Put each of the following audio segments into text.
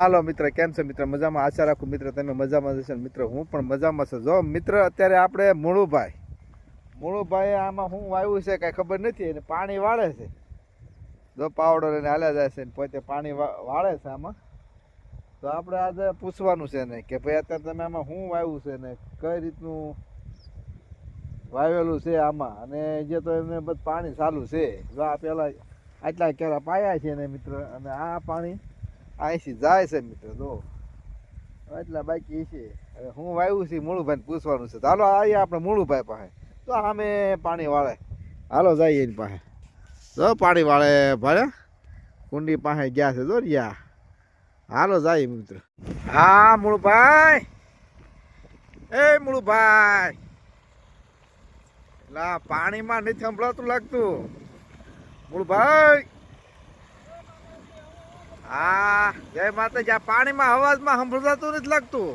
હાલો મિત્ર, કેમ છે મિત્ર? મજામાં? આશા રાખું મિત્ર, તમે મજામાં જશો મિત્ર? હું પણ મજામાં છું. જો મિત્ર, અત્યારે આપણે મૂળુભાઈ. મૂળુભાઈ આમાં શું વાવ્યું છે કાંઈ ખબર નથી અને પાણી વાળે છે. જો પાવડો લઈને હાલ્યા જાય છે પોતે પાણી વાળે છે આમાં. તો આપણે આજે પૂછવાનું છે ને કે ભાઈ, અત્યારે તમે આમાં શું વાવ્યું છે ને? કઈ રીતનું વાવેલું છે આમાં? અને જે તો એને બધું, પાણી ચાલુ છે. જો આ પહેલાં આટલા કેરા પાયા છે ને મિત્ર, અને આ પાણી અહીંથી જાય છે મિત્ર, જો. એટલા બાકી છે. હવે હું વાવ્યું છે, મૂળુભાઈને પૂછવાનું છે. ચાલો આવીએ આપણે મૂળુભાઈ પાસે. તો સામે પાણી વાળે. હાલો, જઈએ એની પાસે. જો પાણી વાળે ભાડે કુંડી પાસે ગયા છે, જો રિયા હાલો, જઈએ મિત્ર. હા, મૂળભાઈ. એ મૂળુભાઈ. લા પાણીમાં નથી સંભળાતું લાગતું. મૂળભાઈ. હા, જય માતાજી. આ પાણીમાં અવાજમાં સંભળાતું નથી લાગતું.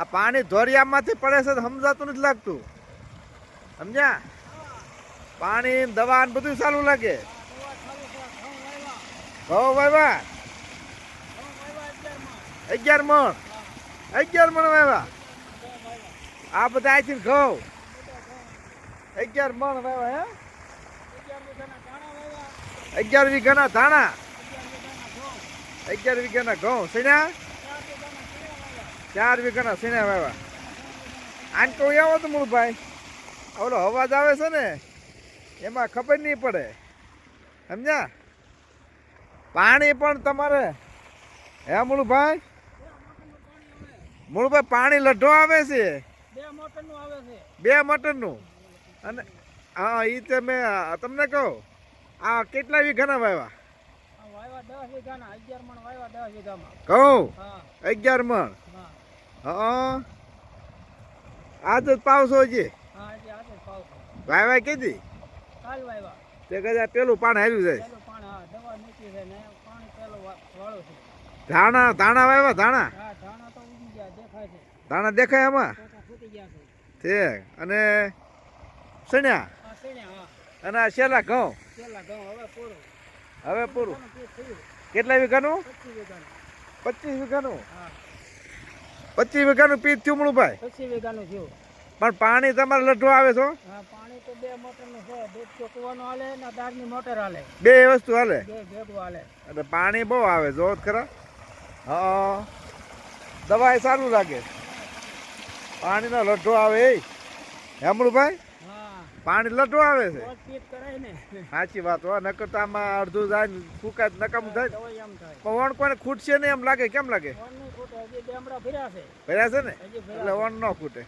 આ પાણી ધોરિયામાંથી પડે છે સમજાતું નથી લાગતું. સમજ્યા? પાણી દવા બધું સારું લાગે. ઘઉં વાયવા અગિયાર મણ. અગિયાર મણ વાયવા આ બધા અહીંથી ઘઉં. અગિયાર મણ વાયવા હે? અગિયાર વીઘાના ધાણા. અગિયાર વીઘાના ઘઉં સીના ચાર વીઘાના સીના વાવા આને કહું આવો તો મૂળભાઈ ઓલો અવાજ આવે છે ને એમાં ખબર નહીં પડે. સમજ્યા? પાણી પણ તમારે. હે મૂળભાઈ મૂળભાઈ પાણી લઢો આવે છે. બે મોટરનું આવે બે મટરનું. અને હા એ તે મેં તમને કહું. આ કેટલા વીઘાના વાવ્યા? આ કહું અગિયાર મણ હા. આજ જ પાવસો છે. વાવ્યા કીધી તે કદાચ પેલું પાણી આવ્યું જાય ધાણા ધાણા વાવ્યા ધાણા? ધાણા તો દેખાય એમાં તે અને સણ્યા અને આ શેલા ઘઉં? હવે પૂરું. કેટલા વીઘાનું? પચીસ વીઘાનું. પચીસ વીઘાનું? પીત થયું મળું ભાઈ પચીસ વીઘાનું થયું. પણ પાણી તમારે લઢો આવે છો? પાણી તો બે છે. દૂધ ચોકવાનું હાલે ને મોટર હાલે. બે વસ્તુ હાલે? બે ભેગું હાલે. અને પાણી બહુ આવે જો ખરા. હા. દવા સારું લાગે. પાણીનો લઢો આવે હેમળુભાઈ પાણી લઢો આવે છે. સાચી વાત હોય નકર તો આમાં અડધું જાય ને ફૂકાય તો થાય. પણ વણ કોઈને ખૂટશે ને એમ લાગે કેમ લાગે? ભર્યા છે. ને? એટલે વણ ન ખૂટે.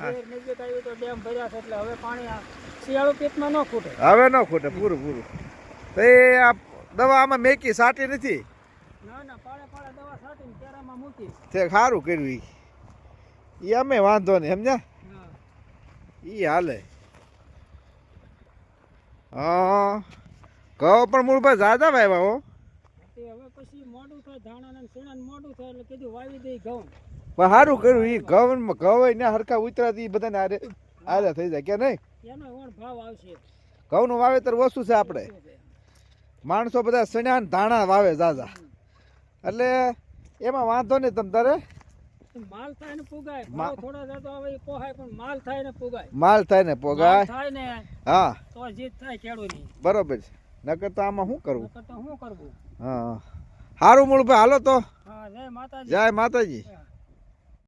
હવે ન ખૂટે. હવે ન ખૂટે પૂરું પૂરું. તો એ આ દવા આમાં મેકી સાટી નથી? તે સારું કર્યું એ અમે વાંધો નહીં સમજ્યા? ઈ હાલે. હા. કહો પણ મૂળભાઈ જાદા વાવ્યા હો. હવે પછી મોડું થાય ધાણા ને સોના મોડું થાય એટલે કીધું વાવી દઈ ઘઉં. પણ સારું કર્યું એ ઘઉં ઘઉં ને હરખા ઉતરાતી ઈ બધાને આરે આરે થઈ જાય કે નહીં? એનો વણ ભાવ આવશે. ઘઉંનું વાવેતર ઓછું છે આપણે. માણસો બધા સણ્યા ધાણા વાવે જાજા. એટલે એમાં વાંધો નહીં તમ તારે. માલ થાય ને પુગાય. ભાવ થોડા જતો હવે પોહાય પણ માલ થાય ને પુગાય. માલ થાય ને પોગાય? થાય ને હા. તો જીત થાય ખેડૂતની. બરોબર છે. નકર તો આમાં શું કરવું? નકર તો શું કરવું? હા સારું મૂળ ભાઈ હાલો તો. હા જય માતાજી. જય માતાજી.